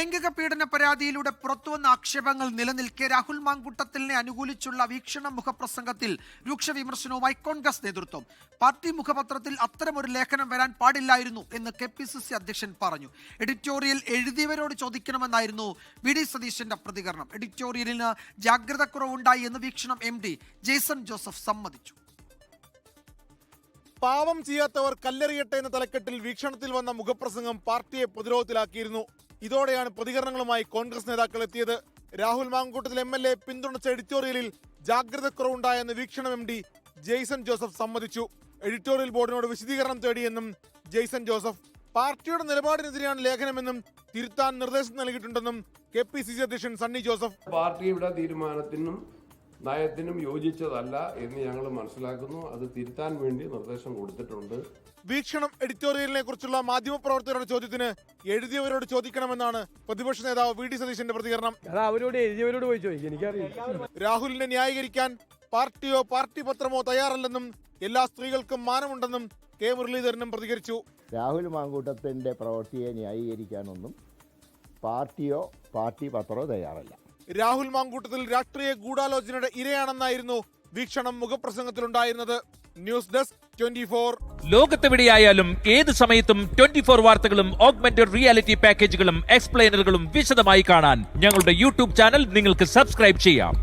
ലൈംഗിക പീഡന പരാതിയിലൂടെ പുറത്തുവന്ന ആക്ഷേപങ്ങൾ നിലനിൽക്കെ രാഹുൽ മാങ്കുട്ടത്തിലിനെ അനുകൂലിച്ചുള്ള വീക്ഷണ മുഖപ്രസംഗത്തിൽ രൂക്ഷ വിമർശനവുമായി കോൺഗ്രസ് നേതൃത്വം. പാർട്ടി മുഖപത്രത്തിൽ അത്തരമൊരു ലേഖനം വരാൻ പാടില്ലായിരുന്നു എന്ന് കെ പി സി സി അധ്യക്ഷൻ പറഞ്ഞു. എഡിറ്റോറിയൽ എഴുതിയവരോട് ചോദിക്കണമെന്നായിരുന്നു വി ഡി സതീശന്റെ പ്രതികരണം. എഡിറ്റോറിയലിന് ജാഗ്രത കുറവുണ്ടായി എന്ന് വീക്ഷണം എം ഡി ജെയ്സൺ ജോസഫ് സമ്മതിച്ചു. പാവം ചെയ്യാത്തവർ കല്ലെറിയട്ടെ എന്ന തലക്കെട്ടിൽ വീക്ഷണത്തിൽ വന്ന മുഖപ്രസംഗം പാർട്ടിയെ പ്രതിരോധത്തിലാക്കിയിരുന്നു. ഇതോടെയാണ് പ്രതികരണങ്ങളുമായി കോൺഗ്രസ് നേതാക്കൾ എത്തിയത്. Rahul Mamkootathil M L A പിന്തുണച്ച എഡിറ്റോറിയലിൽ ജാഗ്രതക്കുറവുണ്ടായെന്ന് വീക്ഷണം എം ഡി ജെയ്സൺ ജോസഫ് സമ്മതിച്ചു. എഡിറ്റോറിയൽ ബോർഡിനോട് വിശദീകരണം തേടിയെന്നും ജെയ്സൺ ജോസഫ് പാർട്ടിയുടെ നിലപാടിനെതിരെയാണ് ലേഖനമെന്നും തിരുത്താൻ നിർദ്ദേശം നൽകിയിട്ടുണ്ടെന്നും കെ പി സി സി അധ്യക്ഷൻ സണ്ണി ജോസഫ്. പാർട്ടിയുടെ തീരുമാനത്തിനും നയത്തിനും യോജിച്ചതല്ല എന്ന് ഞങ്ങൾ മനസ്സിലാക്കുന്നു. അത് തിരുത്താൻ വേണ്ടി നിർദ്ദേശം കൊടുത്തിട്ടുണ്ട്. വീക്ഷണം എഡിറ്റോറിയലിനെ കുറിച്ചുള്ള മാധ്യമപ്രവർത്തകരുടെ ചോദ്യത്തിന് എഴുതിയവരോട് ചോദിക്കണമെന്നാണ് പ്രതിപക്ഷ നേതാവ് വി ഡി സതീശന്റെ പ്രതികരണം. അത് അവരോട് എഴുതിയവരോട് പോയി ചോദിക്കും എനിക്കറിയില്ല. രാഹുലിനെ ന്യായീകരിക്കാൻ പാർട്ടിയോ പാർട്ടി പത്രമോ തയ്യാറല്ലെന്നും എല്ലാ സ്ത്രീകൾക്കും മാനമുണ്ടെന്നും കെ മുരളീധരനും പ്രതികരിച്ചു. രാഹുൽ മാങ്കൂട്ടത്തിന്റെ പ്രവൃത്തിയെ ന്യായീകരിക്കാനൊന്നും പാർട്ടിയോ പാർട്ടി പത്രമോ തയ്യാറല്ല. രാഹുൽ മാങ്കൂട്ടത്തിൽ രാഷ്ട്രീയ ഗൂഢാലോചനയുടെ ഇരയാണെന്നായിരുന്നു Veekshanam മുഖപ്രസംഗത്തിലുണ്ടായിരുന്നത്. News desk twenty four. ലോകത്തെവിടെയായാലും ഏത് സമയത്തും ട്വന്റി ഫോർ വാർത്തകളും ഓഗ്മെന്റഡ് റിയാലിറ്റി പാക്കേജുകളും എക്സ്പ്ലെയിനറുകളും വിശദമായി കാണാൻ ഞങ്ങളുടെ യൂട്യൂബ് ചാനൽ നിങ്ങൾക്ക് സബ്സ്ക്രൈബ് ചെയ്യാം.